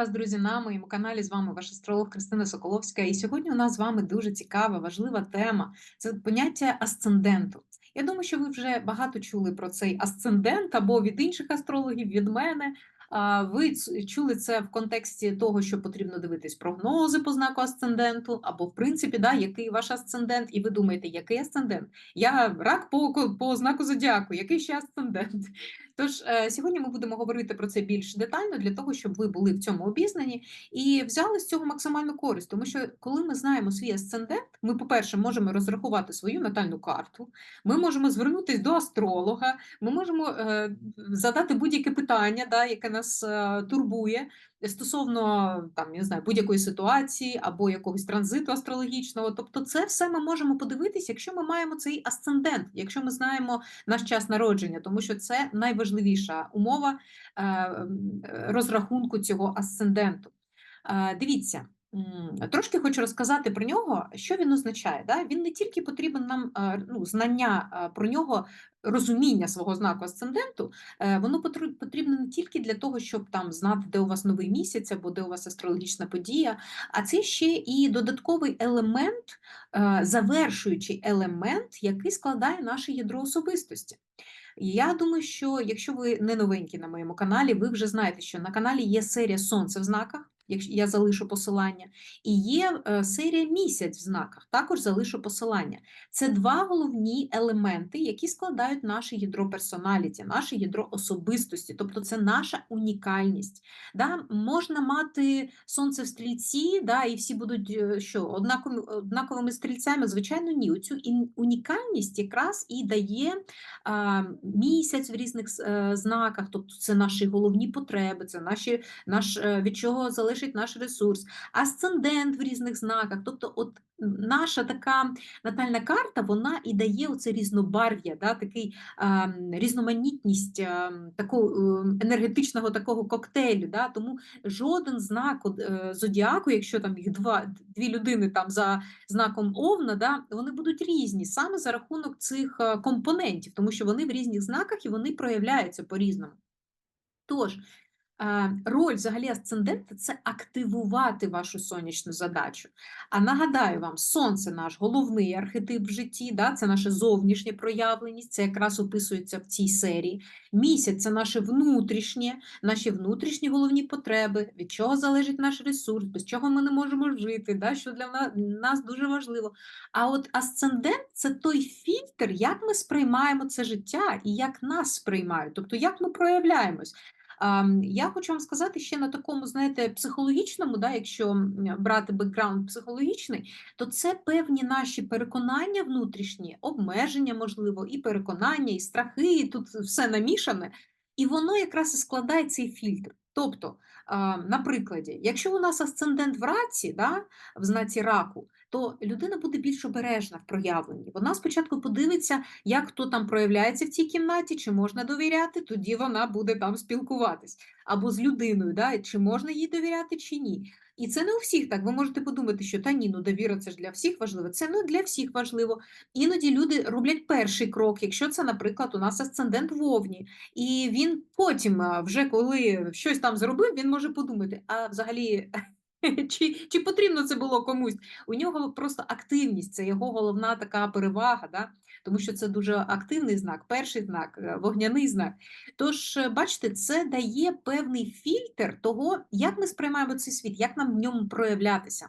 вас, друзі, на моєму каналі. З вами ваш астролог Кристина Соколовська. І сьогодні у нас з вами дуже цікава, важлива тема це поняття асценденту. Я думаю, що ви вже багато чули про цей асцендент або від інших астрологів, від мене. Ви чули це в контексті того, що потрібно дивитись прогнози по знаку асценденту, або в принципі, да, який ваш асцендент, і ви думаєте, який асцендент? Я рак по, по знаку зодіаку, який ще асцендент? Тож е, сьогодні ми будемо говорити про це більш детально для того, щоб ви були в цьому обізнані і взяли з цього максимальну користь. Тому що коли ми знаємо свій асцендент, ми, по-перше, можемо розрахувати свою натальну карту, ми можемо звернутися до астролога, ми можемо е, задати будь-яке питання, да, яке нас е, турбує. Стосовно там, я не знаю, будь-якої ситуації або якогось транзиту астрологічного, тобто це все ми можемо подивитись, якщо ми маємо цей асцендент, якщо ми знаємо наш час народження, тому що це найважливіша умова е, розрахунку цього асценденту. Е, Дивіться, трошки хочу розказати про нього, що він означає. Да? Він не тільки потрібен нам ну, знання про нього, розуміння свого знаку асценденту, е, воно потрібно не тільки для того, щоб там знати, де у вас новий місяць або де у вас астрологічна подія, а це ще і додатковий елемент, е, завершуючий елемент, який складає наше ядро особистості. Я думаю, що якщо ви не новенькі на моєму каналі, ви вже знаєте, що на каналі є серія Сонце в знаках, я залишу посилання, і є е, серія місяць в знаках, також залишу посилання. Це два головні елементи, які складають наше ядро персоналіті, наше ядро особистості, тобто це наша унікальність. Да? Можна мати сонце в стрільці, да, і всі будуть е, що, однаковими, стрільцями? Звичайно, ні. Оцю унікальність якраз і дає а, місяць в різних с- е, знаках, тобто це наші головні потреби, це наші, наш, від чого залежить наш ресурс, асцендент в різних знаках. Тобто, от наша така натальна карта, вона і дає оце різнобарв'я, да, такий м, різноманітність м, такого е, енергетичного такого коктейлю. Да, тому жоден знак е, зодіаку, якщо там їх два, дві людини там за знаком Овна, да, вони будуть різні саме за рахунок цих е, компонентів, тому що вони в різних знаках і вони проявляються по-різному. Тож, е, роль взагалі асцендента це активувати вашу сонячну задачу. А нагадаю вам, сонце наш головний архетип в житті, да, це наше зовнішнє проявленість, це якраз описується в цій серії. Місяць це наше внутрішнє, наші внутрішні головні потреби, від чого залежить наш ресурс, без чого ми не можемо жити, да, що для нас дуже важливо. А от асцендент це той фільтр, як ми сприймаємо це життя і як нас сприймають, тобто як ми проявляємось. Я хочу вам сказати ще на такому, знаєте, психологічному, да, якщо брати бекграунд психологічний, то це певні наші переконання внутрішні, обмеження, можливо, і переконання, і страхи, і тут все намішане. І воно якраз і складає цей фільтр. Тобто, на прикладі, якщо у нас асцендент в раці, да, в знаці раку, то людина буде більш обережна в проявленні. Вона спочатку подивиться, як хто там проявляється в цій кімнаті, чи можна довіряти, тоді вона буде там спілкуватись. Або з людиною, да, чи можна їй довіряти, чи ні. І це не у всіх так. Ви можете подумати, що та ні, ну довіра це ж для всіх важливо. Це не для всіх важливо. Іноді люди роблять перший крок, якщо це, наприклад, у нас асцендент вовні, і він потім, вже коли щось там зробив, він може подумати, а взагалі. Чи, чи потрібно це було комусь? У нього просто активність, це його головна така перевага, да? тому що це дуже активний знак, перший знак, е, вогняний знак. Тож, е, бачите, це дає певний фільтр того, як ми сприймаємо цей світ, як нам в ньому проявлятися.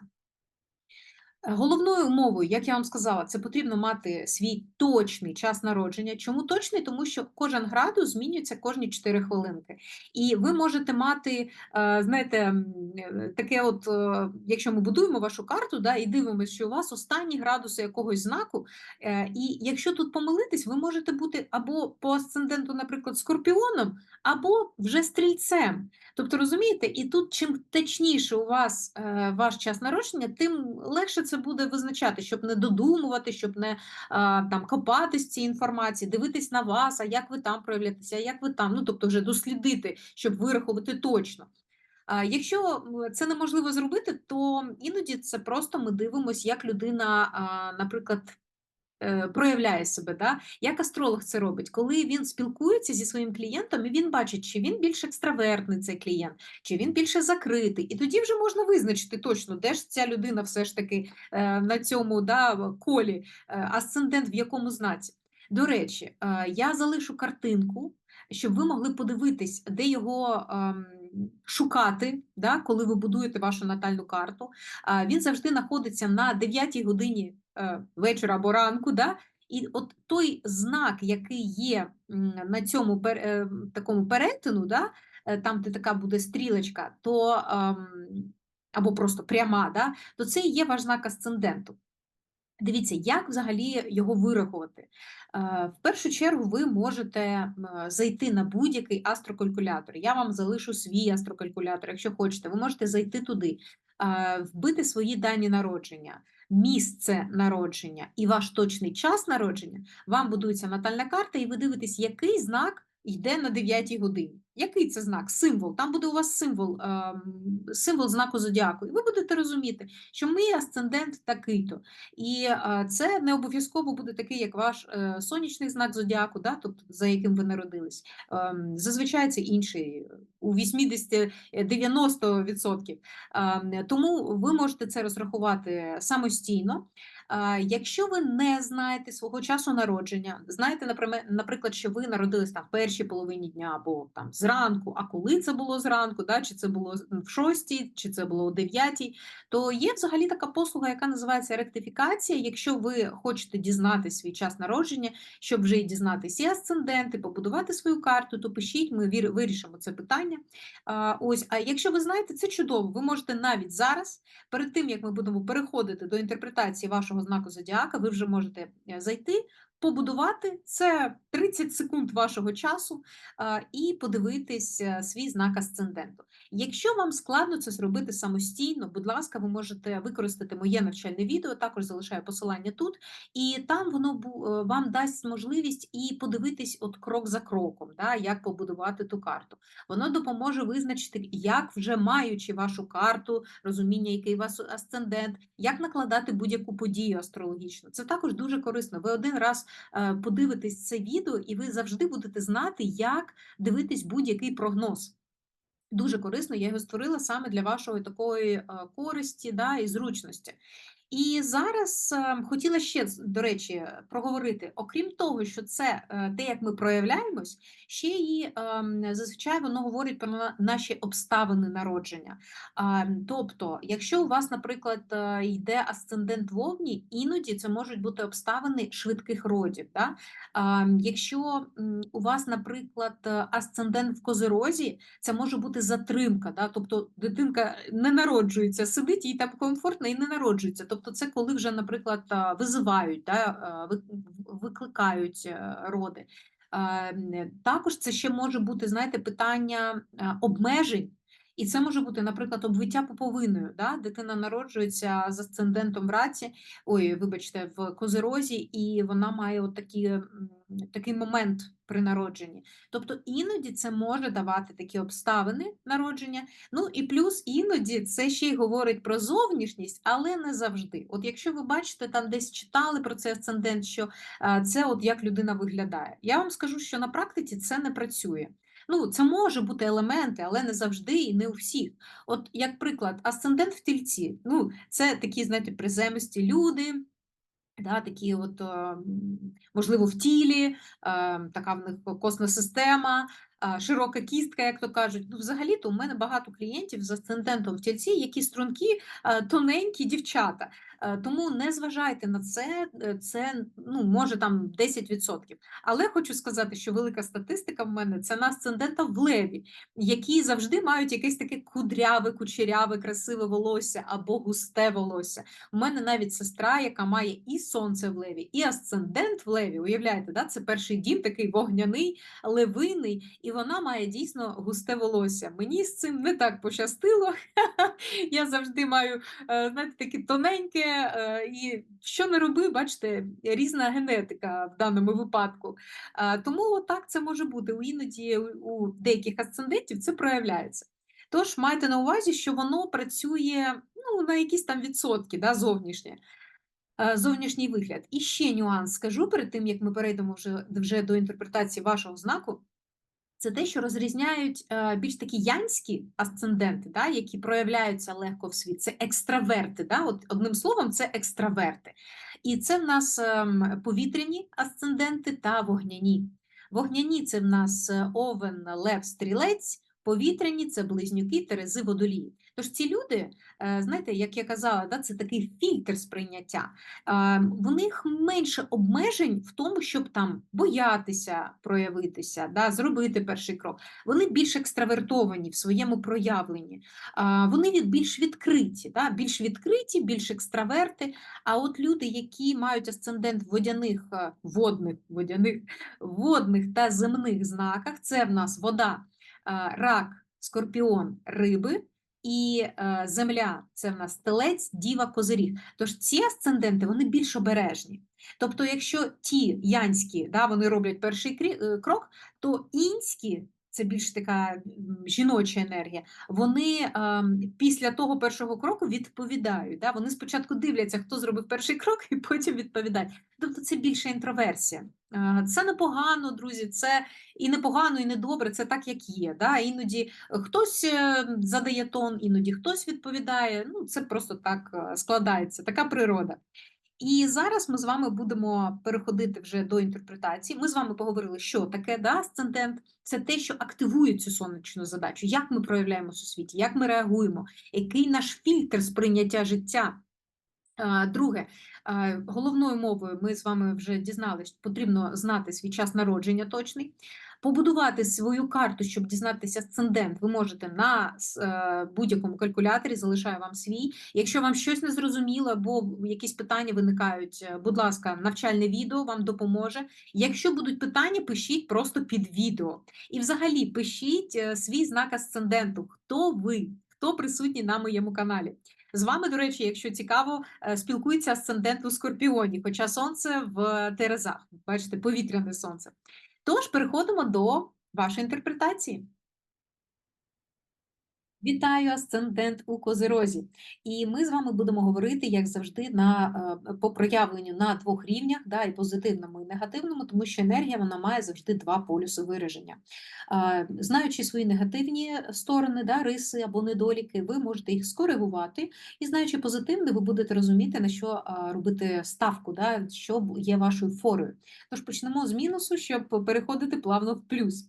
Головною умовою, як я вам сказала, це потрібно мати свій точний час народження. Чому точний? Тому що кожен градус змінюється кожні 4 хвилинки. І ви можете мати, е, знаєте, е, таке, от, е, якщо ми будуємо вашу карту, да, і дивимося, що у вас останні градуси якогось знаку, і якщо тут помилитись, ви можете бути або по асценденту, наприклад, скорпіоном, або вже стрільцем. Тобто, розумієте, і тут чим точніше у вас ваш час народження, тим легше це буде визначати, щоб не додумувати, щоб не а, там копатись цій інформації, дивитись на вас, а як ви там проявляєтеся, а як ви там, ну тобто вже дослідити, щоб вирахувати точно. Якщо це неможливо зробити, то іноді це просто ми дивимося, як людина, наприклад, проявляє себе, да? Як астролог це робить? Коли він спілкується зі своїм клієнтом, і він бачить, чи він більш екстравертний цей клієнт, чи він більше закритий. І тоді вже можна визначити точно, де ж ця людина все ж таки е, на цьому да, колі, е, асцендент в якому знаці. До речі, е, я залишу картинку, щоб ви могли подивитись, де його ем, шукати, да, коли ви будуєте вашу натальну карту. Е, Він завжди знаходиться на 9 годині е, вечора або ранку. Да? І от той знак, який є на цьому пер- е, такому перетину, да, е, там, де така буде стрілочка, то ем, або просто пряма, да, то це і є ваш знак асценденту. Дивіться, як взагалі його вирахувати. Е, В першу чергу ви можете зайти на будь-який астрокалькулятор. Я вам залишу свій астрокалькулятор, якщо хочете, ви можете зайти туди, е, вбити свої дані народження, місце народження і ваш точний час народження. Вам будується натальна карта, і ви дивитесь, який знак йде на 9 годині. Який це знак? Символ. Там буде у вас символ, ем, символ знаку зодіаку. І ви будете розуміти, що мій асцендент такий-то. І е, це не обов'язково буде такий, як ваш е, сонячний знак зодіаку, да, тобто за яким ви народились. Ем, Зазвичай це інший у 80-90%. Ем, Тому ви можете це розрахувати самостійно. Е, Якщо ви не знаєте свого часу народження, знаєте, наприклад, що ви народились там в першій половині дня або там зранку, а коли це було зранку, да, чи це було в шостій, чи це було о дев'ятій, то є взагалі така послуга, яка називається ректифікація. Якщо ви хочете дізнати свій час народження, щоб вже і дізнатися і асценденти, побудувати свою карту, то пишіть, ми вирішимо це питання. А, ось, а якщо ви знаєте, це чудово. Ви можете навіть зараз, перед тим як ми будемо переходити до інтерпретації вашого знаку зодіака, ви вже можете е, зайти. Побудувати це 30 секунд вашого часу і подивитись е, свій знак асценденту. Якщо вам складно це зробити самостійно, будь ласка, ви можете використати моє навчальне відео, також залишаю посилання тут, і там воно е, вам дасть можливість і подивитись от крок за кроком, да, як побудувати ту карту. Воно допоможе визначити, як вже маючи вашу карту, розуміння, який у вас асцендент, як накладати будь-яку подію астрологічну. Це також дуже корисно. Ви один раз подивитесь це відео, і ви завжди будете знати, як дивитись будь-який прогноз. Дуже корисно, я його створила саме для вашої такої е, користі да, і зручності. І зараз е, хотіла ще, до речі, проговорити, окрім того, що це е, те, як ми проявляємось, ще й ем, зазвичай воно говорить про наші обставини народження. Тобто, якщо у вас, наприклад, е, йде асцендент вовні, іноді це можуть бути обставини швидких родів. Да? Якщо у вас, наприклад, е, асцендент в козирозі, це може бути затримка, да? тобто дитинка не народжується, сидить їй там комфортно і не народжується. Тобто, це коли вже, наприклад, визивають, да? в- викликають е, роди. Також це ще може бути, знаєте, питання е, обмежень. І це може бути, наприклад, обвиття пуповиною. Да? Дитина народжується з асцендентом в раці, ой, вибачте, в козирозі, і вона має от такі, такий момент при народженні. Тобто іноді це може давати такі обставини народження. Ну і плюс іноді це ще й говорить про зовнішність, але не завжди. От якщо ви бачите, там десь читали про цей асцендент, що а, це от як людина виглядає. Я вам скажу, що на практиці це не працює. Ну, це може бути елементи, але не завжди і не у всіх. От, як приклад, асцендент в тільці. Ну, це такі, знаєте, приземисті люди, Да, такі от, е, можливо, в тілі, е, така в них косна система, е, широка кістка, як то кажуть. Ну, взагалі-то у мене багато клієнтів з асцендентом в тільці, які стрункі, тоненькі дівчата. Е, Тому не зважайте на це, е, це ну, може там 10%. Але хочу сказати, що велика статистика в мене це на асцендента в леві, які завжди мають якесь таке кудряве, кучеряве, красиве волосся або густе волосся. У мене навіть сестра, яка має і сонце в леві, і асцендент в леві. Уявляєте, да? це перший дім, такий вогняний, левиний, і вона має дійсно густе волосся. Мені з цим не так пощастило. Я завжди маю, е, знаєте, таке тоненьке, е, і що не роби, бачите, різна генетика в даному випадку. Е, Тому отак це може бути. У Іноді у у деяких асцендентів це проявляється. Тож майте на увазі, що воно працює ну, на якісь там відсотки да, зовнішнє. е, зовнішній вигляд. І ще нюанс скажу перед тим, як ми перейдемо вже, вже до інтерпретації вашого знаку. Це те, що розрізняють е, більш такі янські асценденти, да, які проявляються легко в світ. Це екстраверти. Да? От, Одним словом, це екстраверти. І це в нас ем, повітряні асценденти та вогняні. Вогняні це в нас е, овен, лев, стрілець, повітряні це близнюки, терези, водолії. Тож ці люди, е, знаєте, як я казала, да, це такий фільтр сприйняття. В них менше обмежень в тому, щоб там боятися проявитися, да, зробити перший крок. Вони більш екстравертовані в своєму проявленні, вони більш відкриті, да, більш відкриті, більш екстраверти. А от люди, які мають асцендент водяних, е, водних, водяних, водних та земних знаках, це в нас вода, рак, скорпіон, риби і е, земля це в нас телець, діва, козиріг. Тож ці асценденти вони більш обережні. Тобто, якщо ті янські да, вони роблять перший е, крок, то інські це більш така жіноча енергія. Вони е, після того першого кроку відповідають. Да? Вони спочатку дивляться, хто зробив перший крок, і потім відповідають. Тобто це більше інтроверсія. Е, це непогано, друзі. Це і непогано, і недобре. Це так, як є. Да? Іноді хтось е, задає тон, іноді хтось відповідає. Ну, це просто так е, складається, така природа. І зараз ми з вами будемо переходити вже до інтерпретації. Ми з вами поговорили, що таке да, асцендент. Це те, що активує цю сонячну задачу, як ми проявляємося у світі, як ми реагуємо, який наш фільтр сприйняття життя. Друге, головною мовою ми з вами вже дізналися, потрібно знати свій час народження точний. Побудувати свою карту, щоб дізнатися асцендент, ви можете на е, будь-якому калькуляторі, залишаю вам свій. Якщо вам щось не зрозуміло, або якісь питання виникають, е, будь ласка, навчальне відео вам допоможе. Якщо будуть питання, пишіть просто під відео. І взагалі пишіть е, свій знак асценденту, хто ви, хто присутній на моєму каналі. З вами, до речі, якщо цікаво, спілкується асцендент у Скорпіоні, хоча сонце в Терезах, бачите, повітряне сонце. Тож переходимо до вашої інтерпретації. Вітаю асцендент у Козирозі. І ми з вами будемо говорити, як завжди, на, е, по проявленню на двох рівнях, да, і позитивному, і негативному, тому що енергія вона має завжди два полюси вираження. Знаючи свої негативні сторони, да, риси або недоліки, ви можете їх скоригувати, і знаючи позитивне, ви будете розуміти, на що робити ставку, да, що є вашою форою. Тож почнемо з мінусу, щоб переходити плавно в плюс.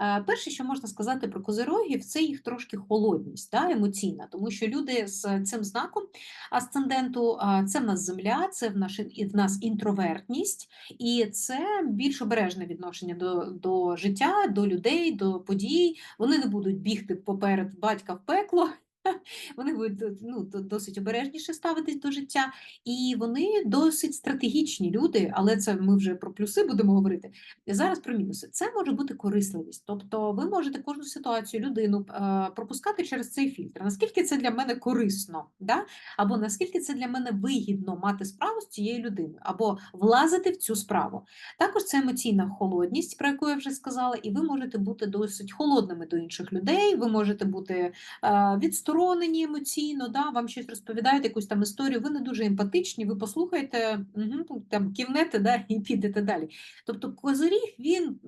Е, перше, що можна сказати про козирогів, це їх трошки холодність, да, емоційна, тому що люди з цим знаком асценденту це в нас земля, це в нас, в нас інтровертність, і це більш обережне відношення до, до життя, до людей, до подій. Вони не будуть бігти поперед батька в пекло. Вони будуть ну, досить обережніше ставитись до життя, і вони досить стратегічні люди, але це ми вже про плюси будемо говорити. Зараз про мінуси. Це може бути корисливість. Тобто ви можете кожну ситуацію, людину пропускати через цей фільтр. Наскільки це для мене корисно, да? або наскільки це для мене вигідно мати справу з цією людиною, або влазити в цю справу. Також це емоційна холодність, про яку я вже сказала, і ви можете бути досить холодними до інших людей, ви можете бути відсторонені, відсторонені емоційно, да, вам щось розповідають, якусь там історію, ви не дуже емпатичні, ви послухаєте, угу, там кивнете да, і підете далі. Тобто козиріг він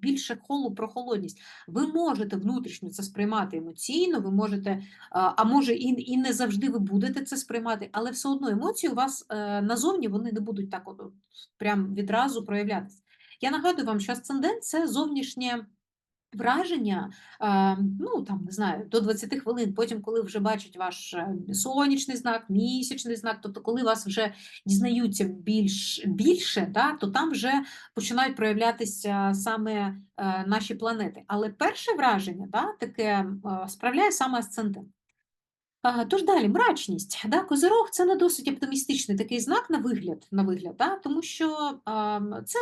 більше холу про холодність. Ви можете внутрішньо це сприймати емоційно, ви можете, а може і і не завжди ви будете це сприймати, але все одно емоції у вас е, назовні вони не будуть так от, прям відразу проявлятися. Я нагадую вам, що асцендент це зовнішнє. Враження, ну там не знаю, до 20 хвилин. Потім, коли вже бачать ваш е, сонячний знак, місячний знак, тобто, коли вас вже дізнаються більш більше, да, то там вже починають проявлятися саме е, наші планети. Але перше враження да, таке е, справляє саме асцендент. Тож далі, мрачність. Да? Козирог це не досить оптимістичний такий знак на вигляд, на вигляд да? тому що а, це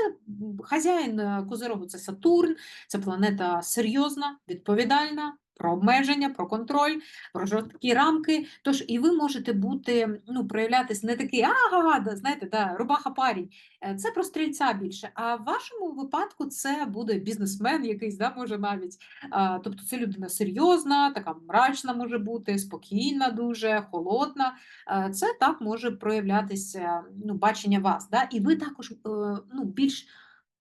хазяїн е, Козирогу це Сатурн, це планета серйозна, відповідальна, про обмеження, про контроль, про жорсткі рамки. Тож і ви можете бути, ну, проявлятись не такий, ага, да, знаєте, да, рубаха парень. Е, Це про стрільця більше. А в вашому випадку це буде бізнесмен якийсь, да, може навіть. А, Тобто це людина серйозна, така мрачна може бути, спокійна, дуже холодна. Е, Це так може проявлятися ну, бачення вас. Да? І ви також е, ну, більш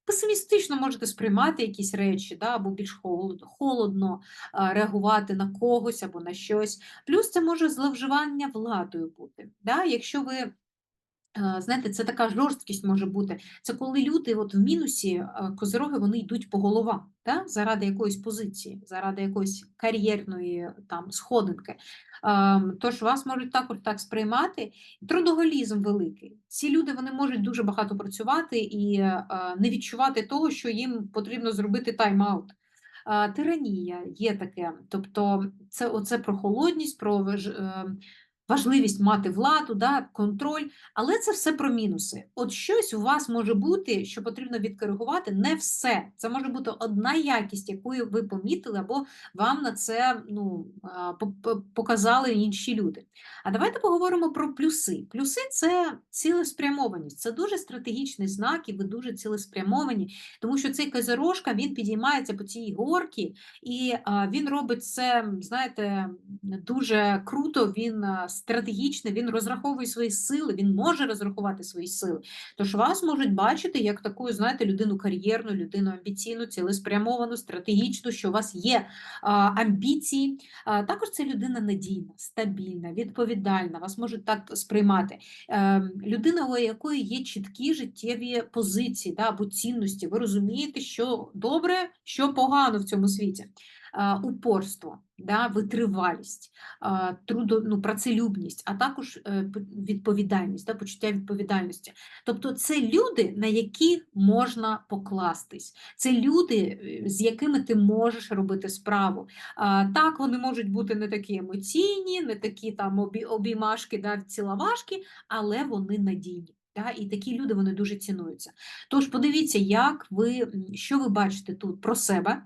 песимістично можете сприймати якісь речі, да? або більш холодно, реагувати на когось або на щось. Плюс це може зловживання владою бути. Да? Якщо ви Знаєте, це така жорсткість може бути. Це коли люди от в мінусі, е, козироги, вони йдуть по головам, да? заради якоїсь позиції, заради якоїсь кар'єрної там сходинки. Ем, Тож вас можуть також так сприймати. Трудоголізм великий. Ці люди вони можуть дуже багато працювати і е, не відчувати того, що їм потрібно зробити тайм-аут. Е, Тиранія є таке, тобто це оце про холодність, про важ- е, важливість мати владу, да, контроль, але це все про мінуси. От щось у вас може бути, що потрібно відкоригувати, не все. Це може бути одна якість, яку ви помітили, або вам на це ну, показали інші люди. А давайте поговоримо про плюси. Плюси це цілеспрямованість, це дуже стратегічний знак, і ви дуже цілеспрямовані, тому що цей козирожка він підіймається по цій горці, і він робить це, знаєте, дуже круто, він а, стратегічний, він розраховує свої сили, він може розрахувати свої сили. Тож вас можуть бачити як таку, знаєте, людину кар'єрну, людину амбіційну, цілеспрямовану, стратегічну, що у вас є а, амбіції. А, також це людина надійна, стабільна, відповідальна. Вас можуть так сприймати. Е, людина, у якої є чіткі життєві позиції да, або цінності. Ви розумієте, що добре, що погано в цьому світі. Упорство, да, витривалість, трудо, ну, працелюбність, а також е, відповідальність, да, почуття відповідальності. Тобто це люди, на які можна покластись. Це люди, е, з якими ти можеш робити справу. Так, вони можуть бути не такі емоційні, не такі там обіймашки, да, ціловашки, але вони надійні. Да? І такі люди вони дуже цінуються. Тож подивіться, як ви, що ви бачите тут про себе.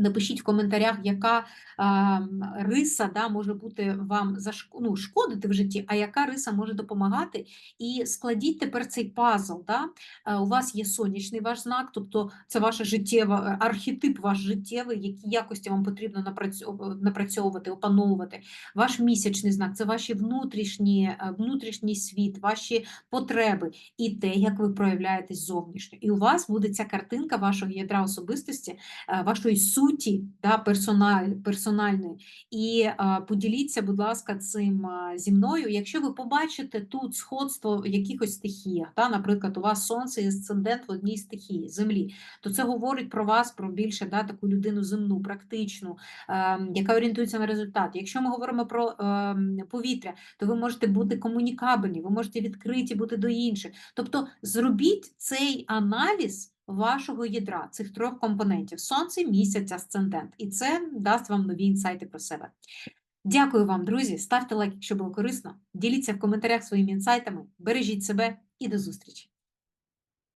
Напишіть в коментарях, яка а, риса да, може бути вам зашк... ну, шкодити в житті, а яка риса може допомагати. І складіть тепер цей пазл. Да? Е, У вас є сонячний ваш знак, тобто це ваша життєва е, архетип ваш життєвий, які якості вам потрібно напрацьов- напрацьовувати, опановувати. Ваш місячний знак це ваші внутрішні, е, внутрішній світ, ваші потреби і те, як ви проявляєтесь зовнішньо. І у вас буде ця картинка вашого ядра особистості, е, вашої суті да, персональ, персональної. І е, поділіться, будь ласка, цим е, зі мною. Якщо ви побачите тут сходство в якихось стихіях, да, наприклад, у вас сонце і асцендент в одній стихії землі, то це говорить про вас, про більше да, таку людину земну, практичну, е, яка орієнтується на результат. Якщо ми говоримо про е, повітря, то ви можете бути комунікабельні, ви можете відкриті бути до інших. Тобто зробіть цей аналіз вашого ядра, цих трьох компонентів: сонце, місяць, асцендент. І це дасть вам нові інсайти про себе. Дякую вам, друзі. Ставте лайк, якщо було корисно. Діліться в коментарях своїми інсайтами, бережіть себе і до зустрічі!